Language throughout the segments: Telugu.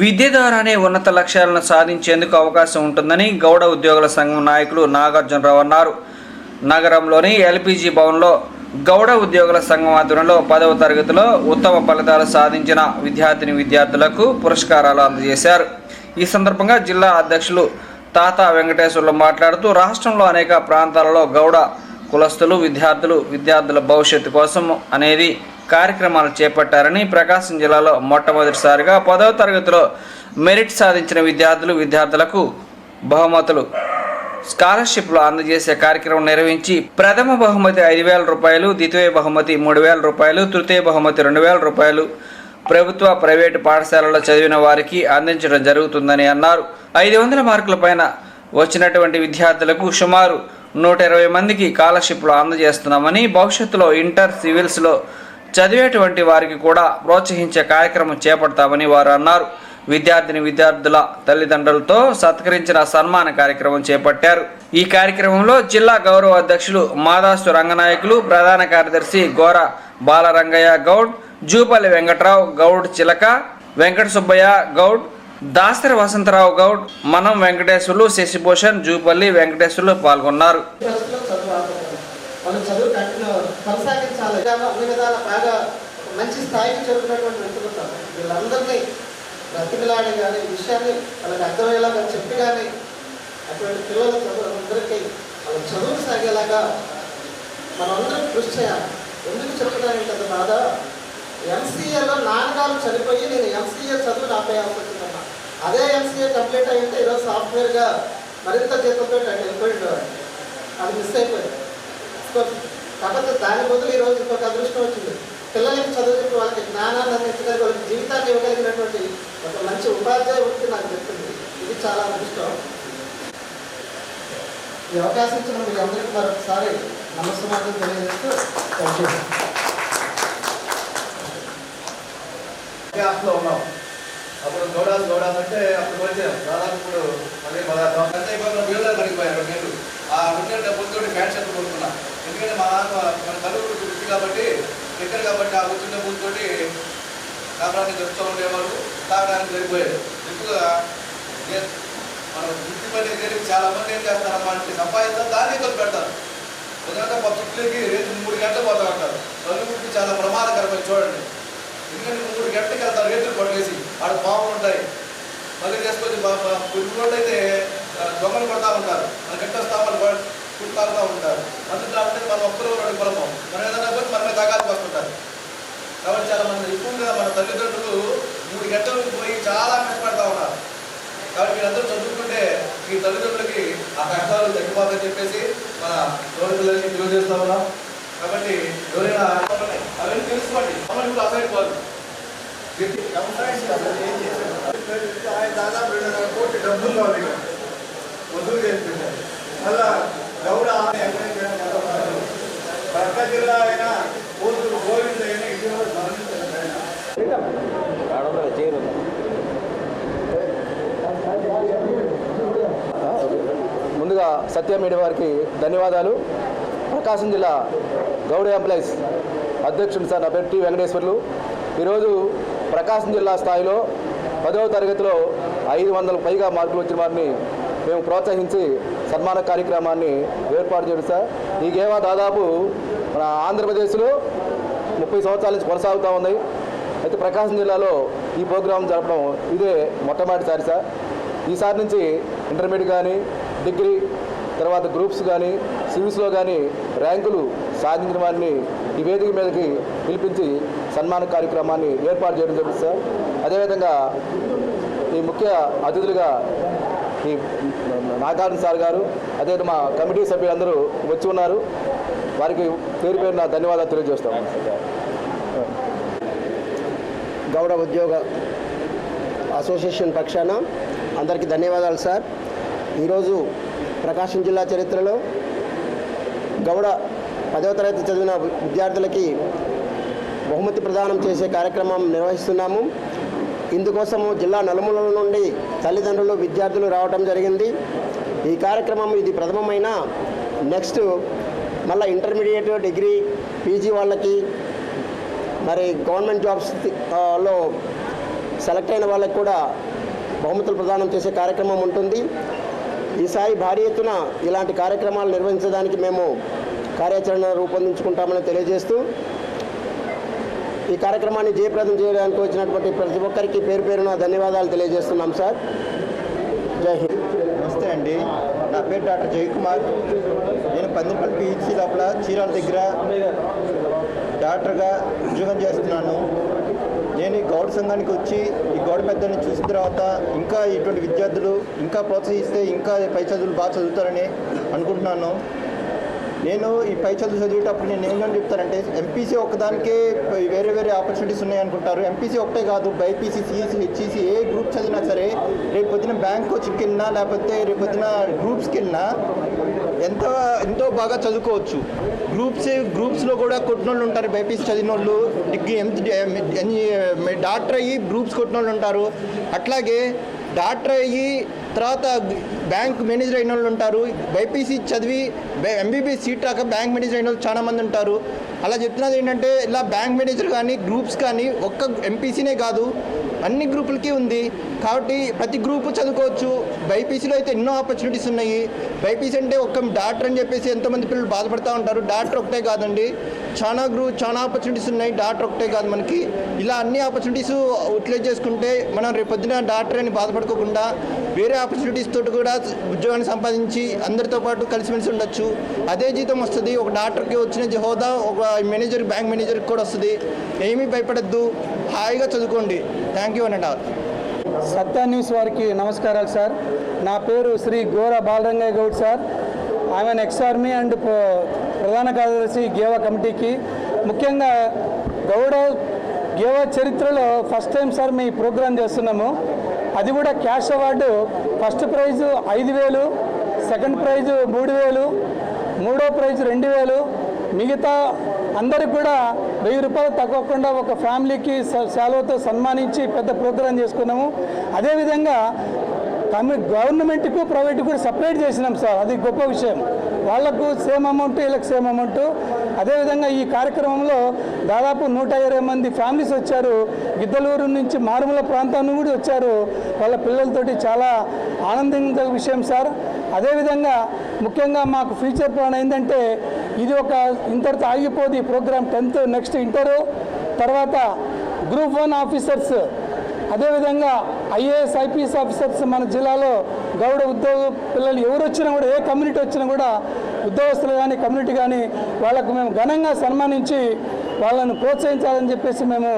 విద్య ద్వారానే ఉన్నత లక్ష్యాలను సాధించేందుకు అవకాశం ఉంటుందని గౌడ ఉద్యోగుల సంఘం నాయకులు నాగార్జునరావు అన్నారు. నగరంలోని ఎల్పిజి భవన్లో గౌడ ఉద్యోగుల సంఘం ఆధ్వర్యంలో పదవ తరగతిలో ఉత్తమ ఫలితాలు సాధించిన విద్యార్థిని విద్యార్థులకు పురస్కారాలు అందజేశారు. ఈ సందర్భంగా జిల్లా అధ్యక్షులు తాత వెంకటేశ్వర్లు మాట్లాడుతూ రాష్ట్రంలో అనేక ప్రాంతాలలో గౌడ కులస్తులు విద్యార్థులు విద్యార్థుల భవిష్యత్తు కోసం అనేది కార్యక్రమాలు చేపట్టారని ప్రకాశం జిల్లాలో మొట్టమొదటిసారిగా పదవ తరగతిలో మెరిట్ సాధించిన విద్యార్థులు విద్యార్థులకు బహుమతులు స్కాలర్షిప్లు అందజేసే కార్యక్రమం నిర్వహించి ప్రథమ బహుమతి ఐదు వేల రూపాయలు ద్వితీయ బహుమతి మూడు వేల రూపాయలు తృతీయ బహుమతి రెండు వేల రూపాయలు ప్రభుత్వ ప్రైవేటు పాఠశాలలో చదివిన వారికి అందించడం జరుగుతుందని అన్నారు. ఐదు వందల మార్కుల పైన వచ్చినటువంటి విద్యార్థులకు సుమారు నూట ఇరవై మందికి స్కాలర్షిప్లు అందజేస్తున్నామని భవిష్యత్తులో ఇంటర్ సివిల్స్లో చదివేటువంటి వారికి కూడా ప్రోత్సహించే కార్యక్రమం చేపడతామని వారు అన్నారు. విద్యార్థిని విద్యార్థుల తల్లిదండ్రులతో సత్కరించిన సన్మాన కార్యక్రమం చేపట్టారు. ఈ కార్యక్రమంలో జిల్లా గౌరవ అధ్యక్షులు మాదాసు రంగనాయకులు ప్రధాన కార్యదర్శి గోర బాలరంగయ్య గౌడ్ జూపల్లి వెంకట్రావు గౌడ్ చిలక వెంకట సుబ్బయ్య గౌడ్ దాసరి వసంతరావు గౌడ్ మనం వెంకటేశ్వర్లు శశిభూషణ్ జూపల్లి వెంకటేశ్వర్లు పాల్గొన్నారు. చదువు ఆపకూడదు చదువు కంటిన్యూ కొనసాగించాలి. విధాలు అన్ని బాగా మంచి స్థాయికి చేరుకున్నటువంటి వ్యక్తులు ఉన్నారు వీళ్ళందరినీ బ్రతికిలాడి కానీ విషయాన్ని వాళ్ళకి అర్థమయ్యేలాగా చెప్పి కానీ అటువంటి పిల్లల చదువులందరికీ వాళ్ళ చదువు సాగేలాగా మనందరం కృషి చేయాలి. ఎందుకు చెప్తున్నానంటే బాధ ఎంసీఏలో నాన్నగారు చనిపోయి నేను ఎంసీఏ చదువు ఆపేయాల్సి వచ్చిందమ్మా. అదే ఎంసీఏ కంప్లీట్ అయ్యింటే ఈరోజు సాఫ్ట్వేర్గా మరింత జీతంతో అటు వెళ్ళిపోయిండు అది మిస్ అయిపోయింది. కాకపోతే దాని బదులు ఈరోజు ఇంకొక అదృష్టం వచ్చింది. పిల్లలకి చదువు వాళ్ళకి జ్ఞానాన్ని అందించడానికి వాళ్ళకి జీవితాన్ని ఇవ్వగలిగినటువంటి ఒక మంచి ఉపాధ్యాయ వృత్తి నాకు చెప్తుంది ఇది చాలా అదృష్టం. ఈ అవకాశం ఇచ్చిన మీ అందరికీ మరొకసారి నమస్కారం తెలియజేస్తూ థ్యాంక్ యూ ఉన్నాం. అప్పుడు గౌడాలు గౌడాలు అంటే అప్పుడు వచ్చాం దాదాపు ఇప్పుడు మళ్ళీ పదార్థం అంతే ఇప్పుడు బిల్లు పడిపోయారు రెండు నెలలు. ఆ రెండు నెలల డబ్బులతో ప్యాంట్ షర్ట్ కొనుక్కున్నా. ఎందుకంటే మా నాన్న మన తల్లి వృత్తి కాబట్టి దగ్గర కాబట్టి ఆ వచ్చిన డబ్బులతో కాపడానికి దొరుకుతూ ఉండేవాళ్ళు తాగడానికి సరిపోయారు ఎక్కువగా మన వృత్తి పని తెలియదు చాలా మంది ఏం చేస్తారమ్మా అంటే సంపాదిస్తారు దాన్ని ఖర్చు పెడతారు. ఎందుకంటే మా రేపు మూడు గంటలు పోతా ఉంటారు తల్లి చాలా ప్రమాదకరమైన చూడండి. ఎందుకంటే మూడు గంటలకు వెళ్తారు రేతులు పడేసి ఆడ పాములు ఉంటాయి. మళ్ళీ చేసుకొని కొన్ని రోడ్లు అయితే దొంగలు పడతా ఉంటారు. మన గంట స్థాపాలు కుట్టు తాగుతూ ఉంటారు. అందులో అంటే మనం ఒక్కరు రెండు పొలమం మనం ఏదైనా పోతే మనమే తగాలి వస్తుంటారు. కాబట్టి చాలా మంది ఎక్కువగా మన తల్లిదండ్రులు మూడు గంటలకు పోయి చాలా కష్టపడతా ఉన్నారు. కాబట్టి మీరందరూ చదువుకుంటే మీ తల్లిదండ్రులకి ఆ కష్టాలు తగ్గిపోతాయని చెప్పేసి మన గౌరవ పిల్లలకి తెలియజేస్తా ఉన్నాం. కాబట్టి ఎవరైనా అవన్నీ తెలుసుకోండి. మమ్మల్ని ఇప్పుడు అసైడ్ పోదు ఆయన దాదాపు రెండున్నర కోట్ల డబ్బులు కావాలి. వసూలు చేస్తున్నారు. మళ్ళా గౌడ పక్క జిల్లా అయినా పోతులు గోవింద అయినా ఇటీవల. ముందుగా సత్య మీడియా వారికి ధన్యవాదాలు. ప్రకాశం జిల్లా గౌడ ఎంప్లాయీస్ అధ్యక్షుడు సార్ నా పేరు టి వెంకటేశ్వర్లు. ఈరోజు ప్రకాశం జిల్లా స్థాయిలో పదవ తరగతిలో ఐదు వందల పైగా మార్కులు వచ్చిన వారిని మేము ప్రోత్సహించి సన్మాన కార్యక్రమాన్ని ఏర్పాటు చేయడం సార్. ఈ గేవా దాదాపు మన ఆంధ్రప్రదేశ్లో ముప్పై సంవత్సరాల నుంచి కొనసాగుతూ ఉంది. అయితే ప్రకాశం జిల్లాలో ఈ ప్రోగ్రాం జరపడం ఇదే మొట్టమొదటిసారి సార్. ఈసారి నుంచి ఇంటర్మీడియట్ కానీ డిగ్రీ తర్వాత గ్రూప్స్ కానీ సివిల్స్లో కానీ ర్యాంకులు సాధించిన వారిని ఈ వేదిక మీదకి పిలిపించి సన్మాన కార్యక్రమాన్ని ఏర్పాటు చేయడం జరుగుతుంది సార్. అదేవిధంగా ఈ ముఖ్య అతిథులుగా ఈ నాగార్జున సార్ గారు అదే మా కమిటీ సభ్యులందరూ వచ్చి ఉన్నారు. వారికి పేరు పేరున ధన్యవాదాలు తెలియజేస్తాం. గౌడ ఉద్యోగ అసోసియేషన్ పక్షాన అందరికీ ధన్యవాదాలు సార్. ఈరోజు ప్రకాశం జిల్లా చరిత్రలో గౌడ పదవ తరగతి చదివిన విద్యార్థులకి బహుమతి ప్రదానం చేసే కార్యక్రమం నిర్వహిస్తున్నాము. ఇందుకోసము జిల్లా నలుమూలల నుండి తల్లిదండ్రులు విద్యార్థులు రావటం జరిగింది. ఈ కార్యక్రమం ఇది ప్రథమమైన. నెక్స్ట్ మళ్ళీ ఇంటర్మీడియట్ డిగ్రీ పీజీ వాళ్ళకి మరి గవర్నమెంట్ జాబ్స్లో సెలెక్ట్ అయిన వాళ్ళకి కూడా బహుమతులు ప్రదానం చేసే కార్యక్రమం ఉంటుంది. ఈసారి భారీ ఎత్తున ఇలాంటి కార్యక్రమాలు నిర్వహించడానికి మేము కార్యాచరణ రూపొందించుకుంటామని తెలియజేస్తూ ఈ కార్యక్రమాన్ని జయప్రదం చేయడానికి వచ్చినటువంటి ప్రతి ఒక్కరికి పేరు పేరున ధన్యవాదాలు తెలియజేస్తున్నాం సార్. జై హింద్. నమస్తే అండి. నా పేరు డాక్టర్ జయకుమార్ నేను పందిపల్లి పిహెచ్సి లోపల చీరాల దగ్గర డాక్టర్గా ఉద్యోగం చేస్తున్నాను. నేను ఈ గౌడ సంఘానికి వచ్చి ఈ గౌడ పెద్దని చూసిన తర్వాత ఇంకా ఇటువంటి విద్యార్థులు ఇంకా ప్రోత్సహిస్తే ఇంకా పై చదువులు బాగా చదువుతారని అనుకుంటున్నాను. నేను ఈ పై చదువు చదివేటప్పుడు నేను ఏమని చెప్తానంటే ఎంపీసీ ఒక్కదానికే వేరే వేరే ఆపర్చునిటీస్ ఉన్నాయి అనుకుంటారు ఎంపీసీ ఒకటే కాదు బైపీసీ సిఈసీ హెచ్ఈసీ ఏ గ్రూప్ చదివినా సరే రేపు పొద్దున బ్యాంక్ కోచింగ్కి వెళ్ళినా లేకపోతే రేపు పొద్దున గ్రూప్స్కి వెళ్ళినా ఎంత ఎంతో బాగా చదువుకోవచ్చు. గ్రూప్స్ గ్రూప్స్లో కూడా కొట్టిన వాళ్ళు ఉంటారు బైపీసీ చదివిన వాళ్ళు డిగ్రీ ఎంత డాక్టర్ అయ్యి గ్రూప్స్ కొట్టిన వాళ్ళు ఉంటారు. అట్లాగే డాక్టర్ అయ్యి తర్వాత బ్యాంక్ మేనేజర్ అయిన వాళ్ళు ఉంటారు. బైపీసీ చదివి ఎంబీబీఎస్ సీట్ రాక బ్యాంక్ మేనేజర్ అయిన వాళ్ళు చాలామంది ఉంటారు. అలా చెప్తున్నది ఏంటంటే ఇలా బ్యాంక్ మేనేజర్ కానీ గ్రూప్స్ కానీ ఒక్క ఎంపీసీనే కాదు అన్ని గ్రూపులకి ఉంది. కాబట్టి ప్రతి గ్రూపు చదువుకోవచ్చు. బైపీసీలో అయితే ఎన్నో ఆపర్చునిటీస్ ఉన్నాయి. బైపీసీ అంటే ఒక్క డాక్టర్ అని చెప్పేసి ఎంతోమంది పిల్లలు బాధపడుతూ ఉంటారు. డాక్టర్ ఒకటే కాదండి. చాలా గ్రూ చాలా ఆపర్చునిటీస్ ఉన్నాయి. డాక్టర్ ఒకటే కాదు మనకి. ఇలా అన్ని ఆపర్చునిటీస్ యూటిలైజ్ చేసుకుంటే మనం రేపు పొద్దున డాక్టర్ అని బాధపడుకోకుండా వేరే ఆపర్చునిటీస్ తోటి కూడా ఉద్యోగాన్ని సంపాదించి అందరితో పాటు కలిసిమెలిసి ఉండొచ్చు. అదే జీతం వస్తుంది. ఒక డాక్టర్కి వచ్చిన హోదా ఒక మేనేజర్ బ్యాంక్ మేనేజర్కి కూడా వస్తుంది. ఏమీ భయపడద్దు. హాయిగా చదువుకోండి. థ్యాంక్ యూ అనండి సత్తా న్యూస్ వారికి నమస్కారాలు సార్. నా పేరు శ్రీ గోర బాలరంగయ్య గౌడ్ సార్. ఆమె ఎక్స్ ఆర్మీ అండ్ ప్రధాన కార్యదర్శి గేవా కమిటీకి. ముఖ్యంగా గౌడ గేవా చరిత్రలో ఫస్ట్ టైం సార్ మీ ప్రోగ్రాం చేస్తున్నాము. అది కూడా క్యాష్ అవార్డు. ఫస్ట్ ప్రైజు ఐదు వేలు సెకండ్ ప్రైజు మూడు వేలు మూడో ప్రైజ్ రెండు వేలు మిగతా అందరికి కూడా వెయ్యి రూపాయలు తగ్గకుండా ఒక ఫ్యామిలీకి సెలవుతో సన్మానించి పెద్ద ప్రోగ్రాం చేసుకున్నాము. అదేవిధంగా కమ్యూ గవర్నమెంట్కు ప్రైవేట్ కూడా సపరేట్ చేసినాం సార్. అది గొప్ప విషయం. వాళ్ళకు సేమ్ అమౌంట్ వీళ్ళకి సేమ్ అమౌంట్. అదేవిధంగా ఈ కార్యక్రమంలో దాదాపు నూట ఇరవై మంది ఫ్యామిలీస్ వచ్చారు. గిద్దలూరు నుంచి మారుమూల ప్రాంతం నుండి కూడా వచ్చారు. వాళ్ళ పిల్లలతోటి చాలా ఆనందించే విషయం సార్. అదేవిధంగా ముఖ్యంగా మాకు ఫ్యూచర్ ప్లాన్ ఏంటంటే ఇది ఒక ఇంతటితో ఆగిపోదు ఈ ప్రోగ్రామ్ టెన్త్ నెక్స్ట్ ఇంటరు. తర్వాత గ్రూప్ వన్ ఆఫీసర్స్ అదేవిధంగా ఐఏఎస్ ఐపీఎస్ ఆఫీసర్స్ మన జిల్లాలో గౌడ ఉద్యోగ పిల్లలు ఎవరు వచ్చినా కూడా ఏ కమ్యూనిటీ వచ్చినా కూడా ఉద్యోగస్తులు కానీ కమ్యూనిటీ కానీ వాళ్ళకు మేము ఘనంగా సన్మానించి వాళ్ళను ప్రోత్సహించాలని చెప్పేసి మేము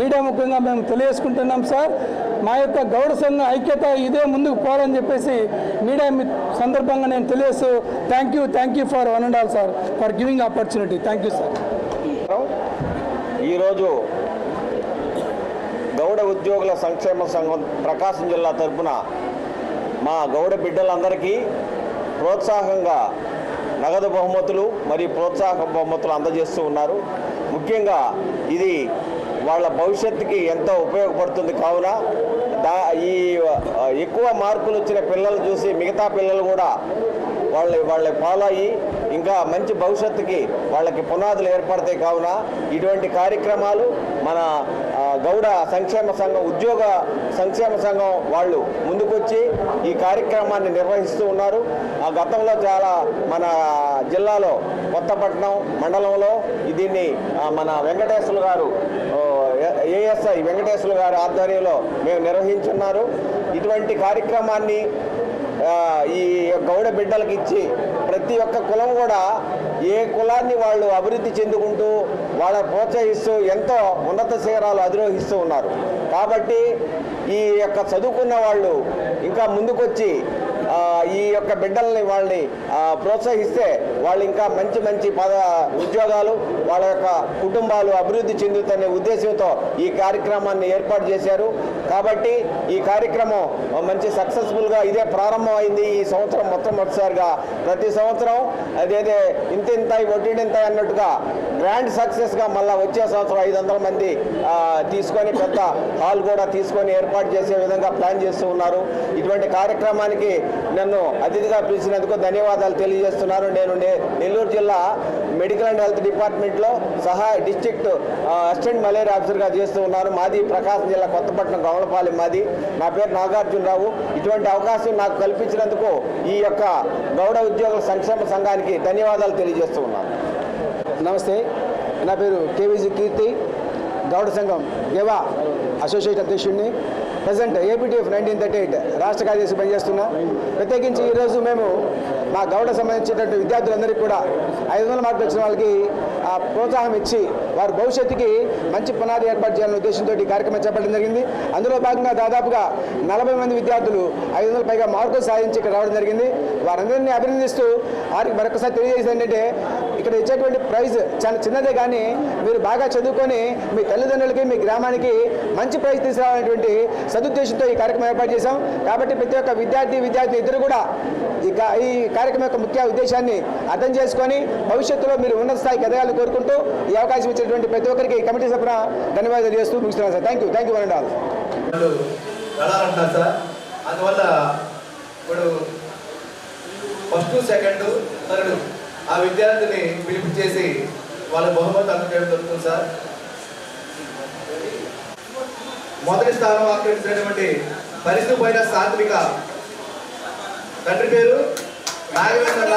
మీడియా ముఖ్యంగా మేము తెలియజేసుకుంటున్నాం సార్. మా యొక్క గౌడ సంఘ ఐక్యత ఇదే ముందుకు పోవాలని చెప్పేసి మీడియా సందర్భంగా నేను తెలియస్తూ thank you thank you for one and all sir for giving opportunity thank you sir ఈరోజు గౌడ ఉద్యోగుల సంక్షేమ సంఘం ప్రకాశం జిల్లా తరపున మా గౌడ బిడ్డలందరికీ ప్రోత్సాహంగా నగదు బహుమతులు మరియు ప్రోత్సాహ బహుమతులు అందజేస్తూ ఉన్నారు. ముఖ్యంగా ఇది వాళ్ళ భవిష్యత్తుకి ఎంతో ఉపయోగపడుతుంది కావున దా ఈ ఎక్కువ మార్కులు వచ్చిన పిల్లలు చూసి మిగతా పిల్లలు కూడా వాళ్ళ వాళ్ళ ఫాలో అయ్యి ఇంకా మంచి భవిష్యత్తుకి వాళ్ళకి పునాదులు ఏర్పడతాయి కావున ఇటువంటి కార్యక్రమాలు మన గౌడ సంక్షేమ సంఘం ఉద్యోగ సంక్షేమ సంఘం వాళ్ళు ముందుకొచ్చి ఈ కార్యక్రమాన్ని నిర్వహిస్తూ ఉన్నారు. ఆ గతంలో చాలా మన జిల్లాలో కొత్తపట్నం మండలంలో దీన్ని మన వెంకటేశ్వర గారు ఏఎస్ఐ వెంకటేశ్వర గారి ఆధ్వర్యంలో మేము నిర్వహించున్నారు. ఇటువంటి కార్యక్రమాన్ని ఈ గౌడ బిడ్డలకు ఇచ్చి ప్రతి ఒక్క కులం కూడా ఏ కులాన్ని వాళ్ళు అభివృద్ధి చెందుకుంటూ వాళ్ళ ప్రోత్సహిస్తూ ఎంతో ఉన్నత శిఖరాలు అధిరోహిస్తూ ఉన్నారు. కాబట్టి ఈ యొక్క చదువుకున్న వాళ్ళు ఇంకా ముందుకొచ్చి ఈ యొక్క బిడ్డల్ని వాళ్ళని ప్రోత్సహిస్తే వాళ్ళు ఇంకా మంచి మంచి పద ఉద్యోగాలు వాళ్ళ యొక్క కుటుంబాలు అభివృద్ధి చెందుతున్న ఉద్దేశంతో ఈ కార్యక్రమాన్ని ఏర్పాటు చేశారు. కాబట్టి ఈ కార్యక్రమం మంచి సక్సెస్ఫుల్గా ఇదే ప్రారంభం అయింది ఈ సంవత్సరం మొట్టమొదటిసారిగా. ప్రతి సంవత్సరం అదేదే ఇంత ఇంత అన్నట్టుగా గ్రాండ్ సక్సెస్గా మళ్ళీ వచ్చే సంవత్సరం ఐదు వందల మంది తీసుకొని పెద్ద హాల్ కూడా తీసుకొని ఏర్పాటు చేసే విధంగా ప్లాన్ చేస్తూ ఉన్నారు. ఇటువంటి కార్యక్రమానికి నన్ను అతిథిగా పిలిచినందుకు ధన్యవాదాలు తెలియజేస్తున్నాను నేను నెల్లూరు జిల్లా మెడికల్ అండ్ హెల్త్ డిపార్ట్మెంట్లో సహాయ డిస్ట్రిక్ట్ అసిస్టెంట్ మలేరియా ఆఫీసర్గా చేస్తూ ఉన్నాను. మాది ప్రకాశం జిల్లా కొత్తపట్నం గమలపాలెం మాది. నా పేరు నాగార్జునరావు. ఇటువంటి అవకాశం నాకు కల్పించినందుకు ఈ యొక్క గౌడ ఉద్యోగుల సంక్షేమ సంఘానికి ధన్యవాదాలు తెలియజేస్తూ ఉన్నాను. నమస్తే. నా పేరు కేవీజీ కీర్తి. గౌడ సంఘం గేవా అసోసియేట్ అధ్యక్షుడిని. Present APTF nineteen thirty eight రాష్ట్ర కార్యదర్శి పనిచేస్తున్నా. ప్రత్యేకించి ఈరోజు మేము మా గౌడ సంబంధించినటువంటి విద్యార్థులందరికీ కూడా ఐదు వందల మార్కులు వచ్చిన వాళ్ళకి ప్రోత్సాహం ఇచ్చి వారి భవిష్యత్తుకి మంచి పునాది ఏర్పాటు చేయాలనే ఉద్దేశంతో ఈ కార్యక్రమం చేపట్టడం జరిగింది. అందులో భాగంగా దాదాపుగా నలభై మంది విద్యార్థులు ఐదు వందల పైగా మార్కులు సాధించి ఇక్కడ రావడం జరిగింది. వారందరినీ అభినందిస్తూ వారికి మరొకసారి తెలియజేసేది ఏంటంటే ఇక్కడ ఇచ్చేటువంటి ప్రైజ్ చాలా చిన్నదే కానీ మీరు బాగా చదువుకొని మీ తల్లిదండ్రులకి మీ గ్రామానికి మంచి ప్రైజ్ తీసుకురావాలనేటువంటి సదుద్దేశంతో ఈ కార్యక్రమం ఏర్పాటు చేశాం. కాబట్టి ప్రతి ఒక్క విద్యార్థి విద్యార్థి ఇద్దరు కూడా ఈ ఈ కార్యక్రమం యొక్క ముఖ్య ఉద్దేశాన్ని అర్థం చేసుకొని భవిష్యత్తులో మీరు ఉన్నత స్థాయికి ఎదగాలని కోరుకుంటూ ఈ అవకాశం ఇచ్చినటువంటి ప్రతి ఒక్కరికి ఈ కమిటీ సభ్యున ధన్యవాదాలు చేస్తూ ముగిస్తున్నాను sir. Thank you thank you one all sir. అందువల్ల ఇప్పుడు ఫస్ట్ సెకండ్ థర్డ్ ఆ విద్యార్థిని పిలుపు చేసి వాళ్ళ బహుమతి అందజేయడం జరుగుతుంది సార్. మొదటి స్థానం ఆక్రమించినటువంటి పరిస్థితి పైన సాత్విక. తండ్రి పేరు నాగవేంద్ర